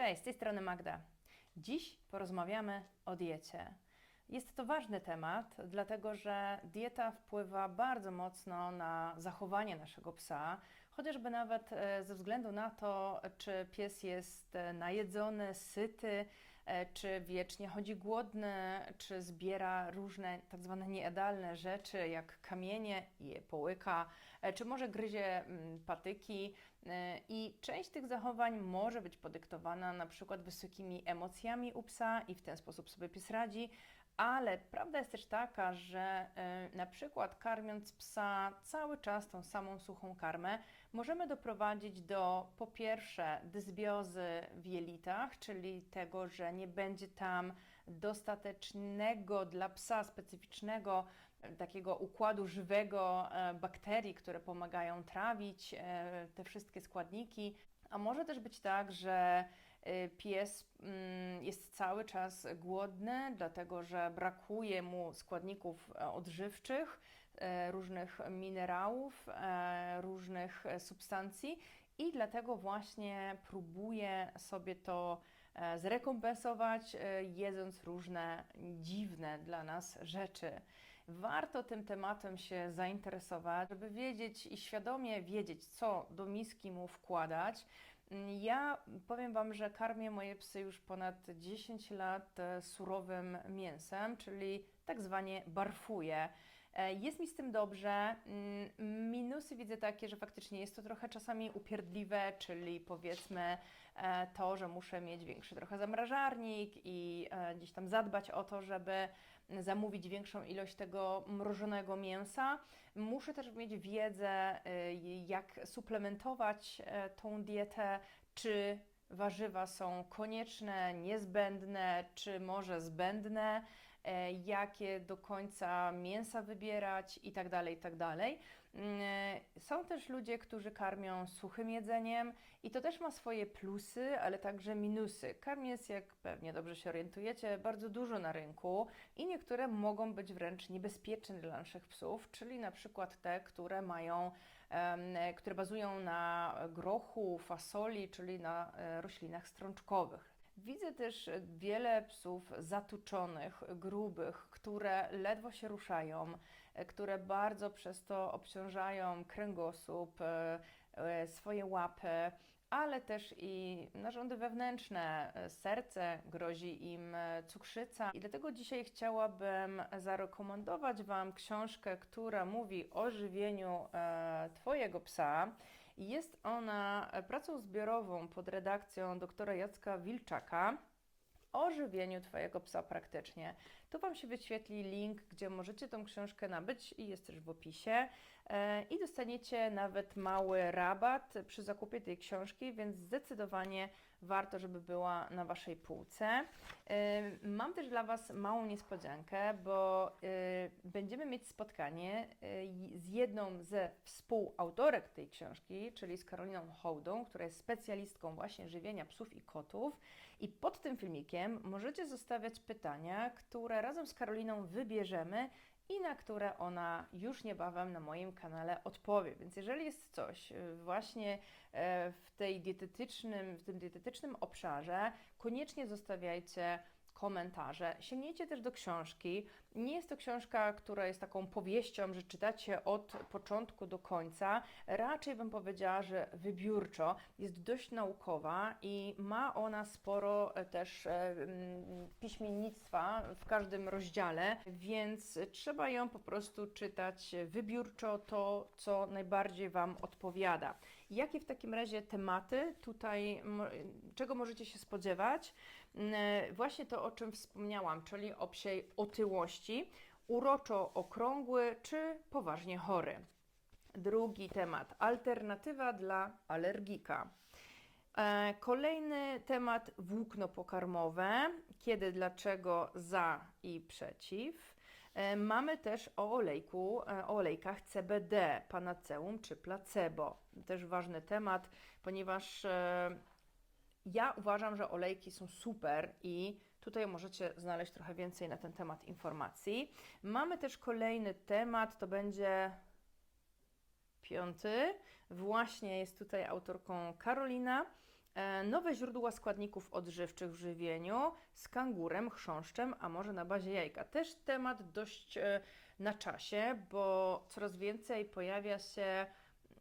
Cześć, z tej strony Magda. Dziś porozmawiamy o diecie. Jest to ważny temat, dlatego że dieta wpływa bardzo mocno na zachowanie naszego psa, chociażby nawet e, ze względu na to, czy pies jest e, najedzony, syty, e, czy wiecznie chodzi głodny, czy zbiera różne tak zwane niejadalne rzeczy, jak kamienie i je połyka, czy może gryzie mm, patyki. I część tych zachowań może być podyktowana na przykład wysokimi emocjami u psa i w ten sposób sobie pies radzi, ale prawda jest też taka, że y, na przykład karmiąc psa cały czas tą samą suchą karmę, możemy doprowadzić do po pierwsze dysbiozy w jelitach, czyli tego, że nie będzie tam dostatecznego dla psa specyficznego e, takiego układu żywego e, bakterii, które pomagają trawić e, te wszystkie składniki. A może też być tak, że pies mm, jest cały czas głodny, dlatego że brakuje mu składników e, odżywczych, e, różnych minerałów, e, różnych substancji i dlatego właśnie próbuje sobie to zrekompensować, jedząc różne dziwne dla nas rzeczy. Warto tym tematem się zainteresować, żeby wiedzieć i świadomie wiedzieć, co do miski mu wkładać. Ja powiem Wam, że karmię moje psy już ponad 10 lat e, surowym mięsem, czyli tak zwanie barfuję. E, Jest mi z tym dobrze. Mm, Minusy widzę takie, że faktycznie jest to trochę czasami upierdliwe, czyli powiedzmy e, to, że muszę mieć większy trochę zamrażarnik i e, gdzieś tam zadbać o to, żeby zamówić większą ilość tego mrożonego mięsa. Muszę też mieć wiedzę, y, jak suplementować tą dietę, czy warzywa są konieczne, niezbędne, czy może zbędne, jakie do końca mięsa wybierać i tak dalej, i tak dalej. Mm, e, Są też ludzie, którzy karmią suchym jedzeniem i to też ma swoje plusy, ale także minusy. Karm jest, jak pewnie dobrze się orientujecie, bardzo dużo na rynku i niektóre mogą być wręcz niebezpieczne dla naszych psów, czyli na przykład te, które mają, e, które bazują na grochu, fasoli, czyli na e, roślinach strączkowych. Widzę też wiele psów zatuczonych, grubych, które ledwo się ruszają, e, które bardzo przez to obciążają kręgosłup, e, e, swoje łapy, ale też i narządy wewnętrzne, serce, grozi im cukrzyca. I dlatego dzisiaj chciałabym zarekomendować Wam książkę, która mówi o żywieniu Twojego psa. Jest ona e, pracą zbiorową pod redakcją doktora Jacka Wilczaka o żywieniu Twojego psa praktycznie. Tu Wam się wyświetli link, gdzie możecie tą książkę nabyć i jest też w opisie. E, I dostaniecie nawet mały rabat przy zakupie tej książki, więc zdecydowanie warto, żeby była na Waszej półce. E, Mam też dla Was małą niespodziankę, bo e, będziemy mieć spotkanie z jedną ze współautorek tej książki, czyli z Karoliną Hołdą, która jest specjalistką właśnie żywienia psów i kotów. I pod tym filmikiem możecie zostawiać pytania, które razem z Karoliną wybierzemy i na które ona już niebawem na moim kanale odpowie. Więc jeżeli jest coś y, właśnie e, w tej dietetycznym, w tym dietetycznym obszarze, koniecznie zostawiajcie komentarze. Sięgnijcie też do książki. Nie jest to książka, która jest taką powieścią, że czytacie od początku do końca. Raczej bym powiedziała, że wybiórczo. Jest dość naukowa i ma ona sporo e, też e, mm, piśmiennictwa w każdym rozdziale, więc trzeba ją po prostu czytać wybiórczo, to co najbardziej Wam odpowiada. Jakie w takim razie tematy tutaj, czego możecie się spodziewać? Mm, Właśnie to, o czym wspomniałam, czyli o psiej otyłości, uroczo okrągły czy poważnie chory. Drugi temat, alternatywa dla alergika. E, Kolejny temat włókno pokarmowe. Kiedy, dlaczego, za i przeciw. E, Mamy też o olejku, e, o olejkach CBD, panaceum czy placebo. Też ważny temat, ponieważ e, ja uważam, że olejki są super i tutaj możecie znaleźć trochę więcej na ten temat informacji. Mamy też kolejny temat, to będzie piąty. Właśnie jest tutaj autorką Karolina Nowe źródła składników odżywczych w żywieniu z kangurem, chrząszczem, a może na bazie jajka. Też temat dość e, na czasie, bo coraz więcej pojawia się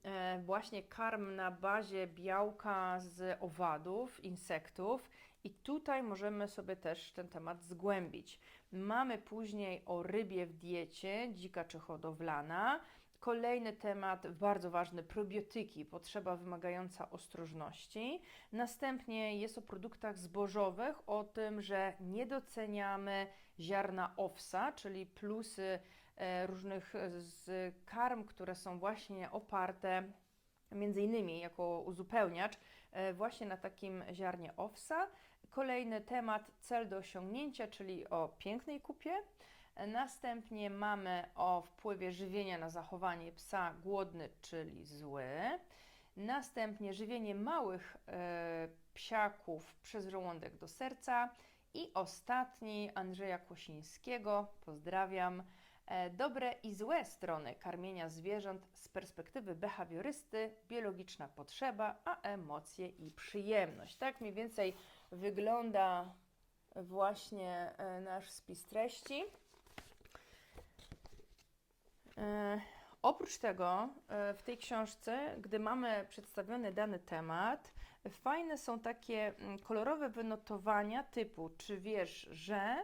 e, właśnie karm na bazie białka z owadów, insektów. I tutaj możemy sobie też ten temat zgłębić. Mamy później o rybie w diecie, dzika czy hodowlana. Kolejny temat, bardzo ważny, probiotyki, potrzeba wymagająca ostrożności. Następnie jest o produktach zbożowych, o tym, że nie doceniamy ziarna owsa, czyli plusy e, różnych z karm, które są właśnie oparte między innymi jako uzupełniacz e, właśnie na takim ziarnie owsa. Kolejny temat, cel do osiągnięcia, czyli o pięknej kupie. Następnie mamy o wpływie żywienia na zachowanie psa głodny, czyli zły. Następnie żywienie małych e, psiaków przez żołądek do serca. I ostatni Andrzeja Kłosińskiego, pozdrawiam. E, Dobre i złe strony karmienia zwierząt z perspektywy behawiorysty, biologiczna potrzeba, a emocje i przyjemność. Tak mniej więcej wygląda właśnie e, nasz spis treści. E, Oprócz tego, e, w tej książce, gdy mamy przedstawiony dany temat, fajne są takie mm, kolorowe wynotowania typu, czy wiesz, że,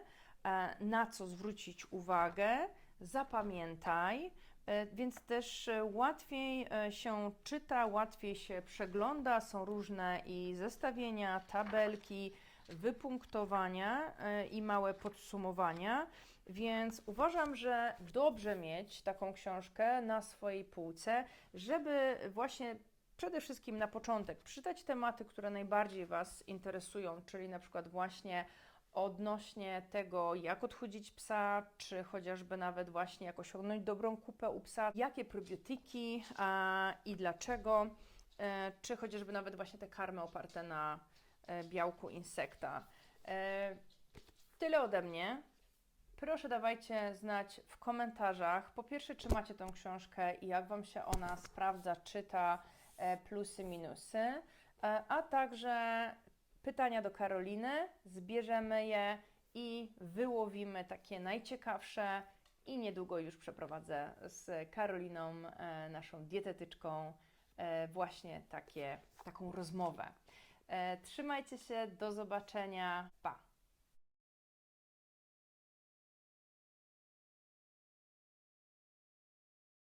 e, na co zwrócić uwagę, zapamiętaj, więc też łatwiej się czyta, łatwiej się przegląda, są różne i zestawienia, tabelki, wypunktowania i małe podsumowania. Więc uważam, że dobrze mieć taką książkę na swojej półce, żeby właśnie przede wszystkim na początek przeczytać tematy, które najbardziej Was interesują, czyli na przykład właśnie odnośnie tego, jak odchudzić psa, czy chociażby nawet właśnie jak osiągnąć dobrą kupę u psa, jakie probiotyki a, i dlaczego, e, czy chociażby nawet właśnie te karmy oparte na e, białku insekta. E, tyle ode mnie. Proszę dawajcie znać w komentarzach, po pierwsze, czy macie tą książkę i jak Wam się ona sprawdza, czyta, e, plusy, minusy, e, a także pytania do Karoliny, zbierzemy je i wyłowimy takie najciekawsze i niedługo już przeprowadzę z Karoliną, e, naszą dietetyczką, właśnie takie, taką rozmowę. Trzymajcie się, do zobaczenia, pa!